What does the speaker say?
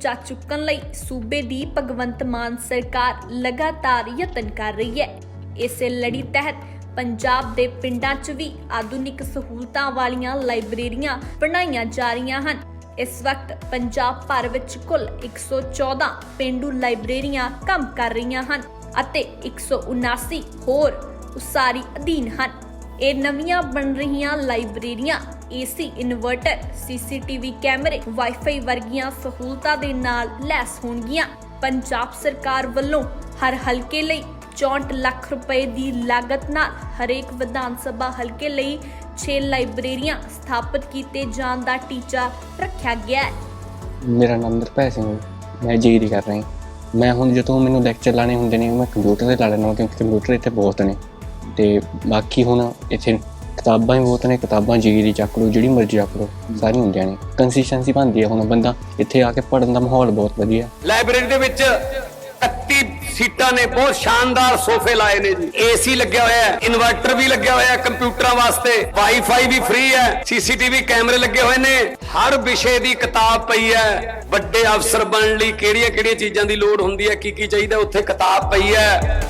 ਕਰਜ਼ਾ ਚੁੱਕਣ ਲਈ ਸੂਬੇ ਦੀ ਭਗਵੰਤ ਮਾਨ ਸਰਕਾਰ ਲਗਾਤਾਰ ਯਤਨ ਕਰ ਰਹੀ ਹੈ। ਇਸੇ ਲੜੀ ਤਹਿਤ ਪੰਜਾਬ ਦੇ ਪਿੰਡਾਂ 'ਚ ਵੀ ਆਧੁਨਿਕ ਸਹੂਲਤਾਂ ਵਾਲੀਆਂ ਲਾਇਬ੍ਰੇਰੀਆਂ ਬਣਾਈਆਂ ਜਾ ਰਹੀਆਂ ਹਨ। ਇਸ ਵਕਤ ਪੰਜਾਬ ਭਰ ਵਿੱਚ ਕੁੱਲ 114 ਪਿੰਡੂ ਲਾਇਬ੍ਰੇਰੀਆਂ ਕੰਮ ਕਰ ਰਹੀਆਂ ਹਨ ਅਤੇ 179 ਹੋਰ ਉਸਾਰੀ ਅਧੀਨ ਹਨ। ਇਹ ਨਵੀਆਂ ਬਣ ਰਹੀਆਂ ਲਾਇਬ੍ਰੇਰੀਆਂ, ਏਸੀ ਇਨਵਰਟਰ, ਸੀਸੀਟੀਵੀ ਕੈਮਰੇ, ਵਾਈਫਾਈ ਵਰਗੀਆਂ ਸਹੂਲਤਾਂ ਦੇ ਨਾਲ ਲੈਸ ਹੋਣਗੀਆਂ। ਪੰਜਾਬ ਸਰਕਾਰ ਵੱਲੋਂ ਹਰ ਹਲਕੇ ਲਈ 64 ਲੱਖ ਰੁਪਏ ਦੀ ਲਾਗਤ ਨਾਲ ਹਰੇਕ ਵਿਧਾਨ ਸਭਾ ਹਲਕੇ ਲਈ 6 ਲਾਇਬ੍ਰੇਰੀਆਂ ਸਥਾਪਿਤ ਕੀਤੇ ਜਾਣ ਦਾ ਟੀਚਾ ਰੱਖਿਆ ਗਿਆ ਹੈ। ਮੇਰਾ ਨਾਮ ਨਿਰਭੈ ਸਿੰਘ ਹੈ। ਮੈਂ ਜੀਡੀ ਕਰ ਰਹੀ ਮੈਂ ਹੁਣ ਜਦੋਂ ਮੈਨੂੰ ਲੈਕਚਰ ਲਾਣੇ ਹੁੰਦੇ ਨੇ ਮੈਂ ਕੰਪਿਊਟਰ ਤੇ ਲਾ ਲੈਂਦਾ ਕਿਉਂਕਿ ਕੰਪਿਊਟਰ ਇੱਥੇ ਬਹੁਤ ਨੇ। ਤੇ ਬਾਕੀ ਹੁਣ ਇੱਥੇ ਕਿਤਾਬਾਂ ਹੀ ਬਹੁਤ ਨੇ ਕਿਤਾਬਾਂ ਜੀਡੀ ਚੱਕ ਲਓ ਜਿਹੜੀ ਮਰਜ਼ੀ ਚੱਕ ਲਓ ਸਾਰੀਆਂ ਹੁੰਦੀਆਂ ਨੇ। ਕੰਸਿਸਟੈਂਸੀ ਬਣਦੀ ਹੈ ਹੁਣ ਬੰਦਾ ਇੱਥੇ ਆ ਕੇ ਪੜਨ ਦਾ ਮਾਹੌਲ ਬਹੁਤ ਵਧੀਆ। ਲਾਇਬ੍ਰੇਰੀ ਦੇ ਵਿੱਚ 31 ਸੀਟਾਂ ਨੇ ਬਹੁਤ ਸ਼ਾਨਦਾਰ ਸੋਫੇ ਲਾਏ ਨੇ ਜੀ। ਏਸੀ ਲੱਗਿਆ ਹੋਇਆ ਹੈ ਇਨਵਰਟਰ ਵੀ ਲੱਗਿਆ ਹੋਇਆ ਹੈ ਕੰਪਿਊਟਰਾਂ ਵਾਸਤੇ। ਵਾਈਫਾਈ ਵੀ ਫ੍ਰੀ ਹੈ ਸੀਸੀਟੀਵੀ ਕੈਮਰੇ ਲੱਗੇ ਹੋਏ ਨੇ। ਹਰ ਵਿਸ਼ੇ ਦੀ ਕਿਤਾਬ ਪਈ ਹੈ। ਵੱਡੇ ਅਫਸਰ ਬਣਨ ਲਈ ਕਿਹੜੀਆਂ ਕਿਹੜੀਆਂ ਚੀਜ਼ਾਂ ਦੀ ਲੋੜ ਹੁੰਦੀ ਹੈ ਕੀ ਕੀ ਚਾਹੀਦਾ ਉੱਥੇ ਕਿਤਾਬ ਪਈ ਹੈ।